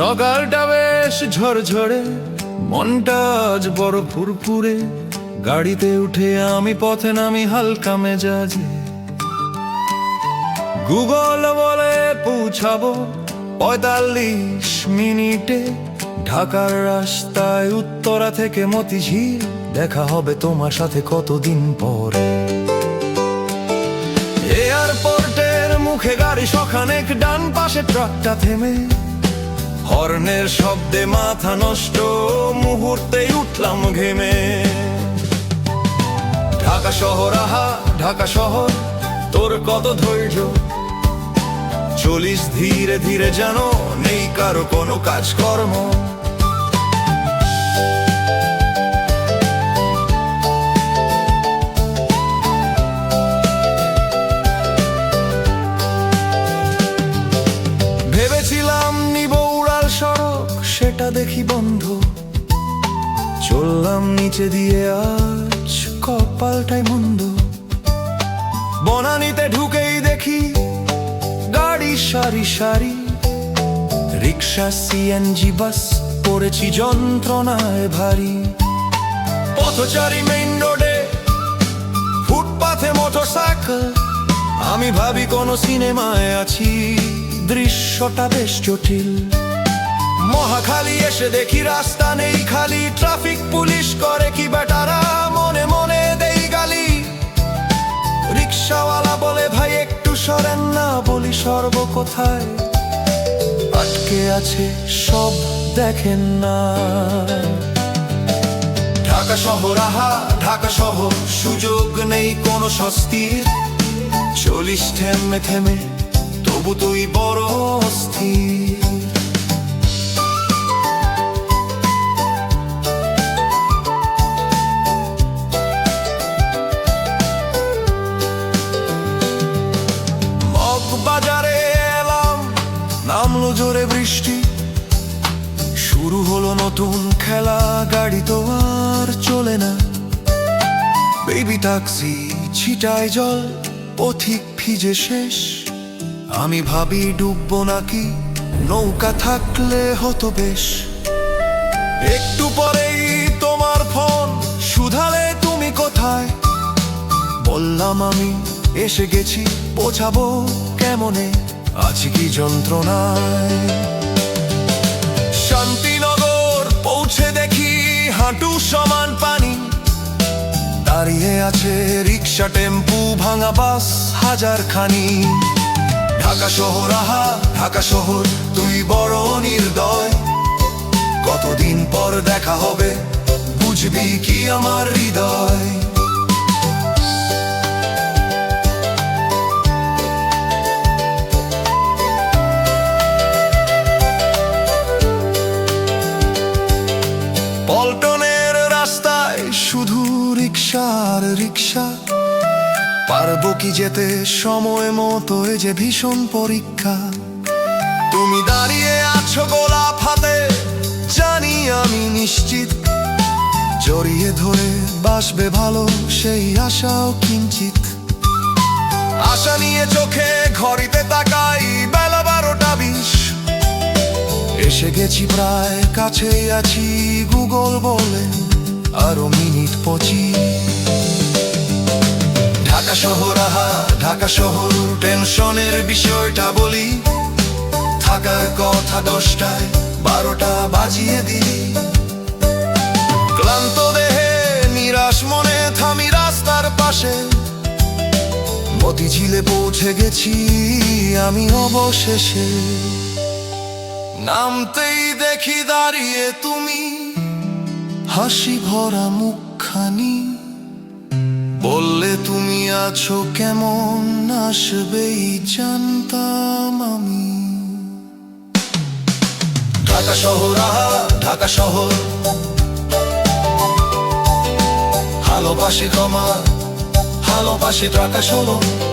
সকালটা বেশ ঝরঝরে, মনটা আজ বড় ফুরফুরে। গাড়িতে উঠে আমি পথে নামি হালকা মেজাজে। গুগল বলে পৌঁছাবো পঁয়তাল্লিশ মিনিটে। ঢাকার রাস্তায় উত্তরা থেকে মতিঝিল, দেখা হবে তোমার সাথে কতদিন পরে। এয়ারপোর্টের মুখে গাড়ি সখানেক ডান পাশে ট্রাকটা থেমে। হর্নের শব্দে মাথা নষ্ট, মুহূর্তে উঠলাম ঘেমে। ঢাকা শহর, আহা, ঢাকা শহর, তোর কত ধৈর্য? চলিস ধীরে ধীরে যেন নেই কারও কোনো কাজকর্ম। বন্ধ। চললাম নিচে দিয়ে, আজ কপালটাই মন্দ। বনানিতে ঢুকেই দেখি গাড়ি, সারি সারি। রিক্সা, সিএনজি, বাস, পড়েছি যন্ত্রণায় ভারী। পথচারী মেইন রোডে ফুটপাথে মোটর সাইকেল আমি ভাবি কোন সিনেমায় আছি, দৃশ্যটা বেশ জটিল। মহাখালী এসে দেখি রাস্তা নেই খালি। ট্রাফিক পুলিশ করে কি বেটারা? মনে মনে দেই গালি। রিক্সাওয়ালা বলে, ভাই, একটু সরেন না, বলি সর্ব কোথায়? আটকে আছে সব, দেখেন না। ঢাকা শহর, আহা, ঢাকা শহর, সুযোগ নেই কোনো স্বস্তির। চলিস থেমে থেমে তবু তুই বড় অস্থির। বাজারে এলাম, নামলো জোরে বৃষ্টি। শুরু হলো নতুন খেলা, গাড়ি তো আর চলে না। বেবি ট্যাক্সি ছিটায় জল, পথিক ভিজে শেষ। আমি ভাবি ডুববো নাকি, নৌকা থাকলে হতো বেশ। একটু পরেই তোমার ফোন শুধালে তুমি কোথায়? বললাম আমি, এসে গেছি বোঝাবো কেমনে? আছি কি শান্তিনগর পৌঁছে দেখি হাঁটু সমান পানি। দাঁড়িয়ে আছে রিক্সা, টেম্পু, ভাঙা বাস হাজার খানি ঢাকা শহর, আহা, ঢাকা শহর, তুই বড় নির্দয়। কতদিন পর দেখা হবে, বুঝবি কি আমার হৃদয়? শুধু রিক্সার রিক্সা পারব কি যেতে? সময় মতো এ যে ভীষণ পরীক্ষা। তুমি দাঁড়িয়ে আছো গোলাপ হাতে, জানি আমি নিশ্চিত। জড়িয়ে ধরে বাসবে ভালো, সেই আশাও কিঞ্চিত। আশা নিয়ে চোখে ঘড়িতে তাকাই, বেলা বারোটা বিশ। এসে গেছি প্রায় কাছেই আছি গুগল বলে আরও মিনিট পঁচিশ। ঢাকা শহর, আহা, ঢাকা শহর, টেনশনের বিষয়টা বলি। থাকার কথা দশটায় বারোটা বাজিয়ে দিই ক্লান্ত দেহে নিরাশ মনে থামি রাস্তার পাশে। মতিঝিলে পৌঁছে গেছি আমি অবশেষে। নামতেই দেখি দাঁড়িয়ে তুমি। হাসি ভরা মুখখানি। বললে, তুমি আছো কেমন? আসবেই জানতাম আমি। ঢাকা শহর, আহা, ঢাকা শহর। ভালোবাসি তোমার ভালোবাসি ঢাকা শহর।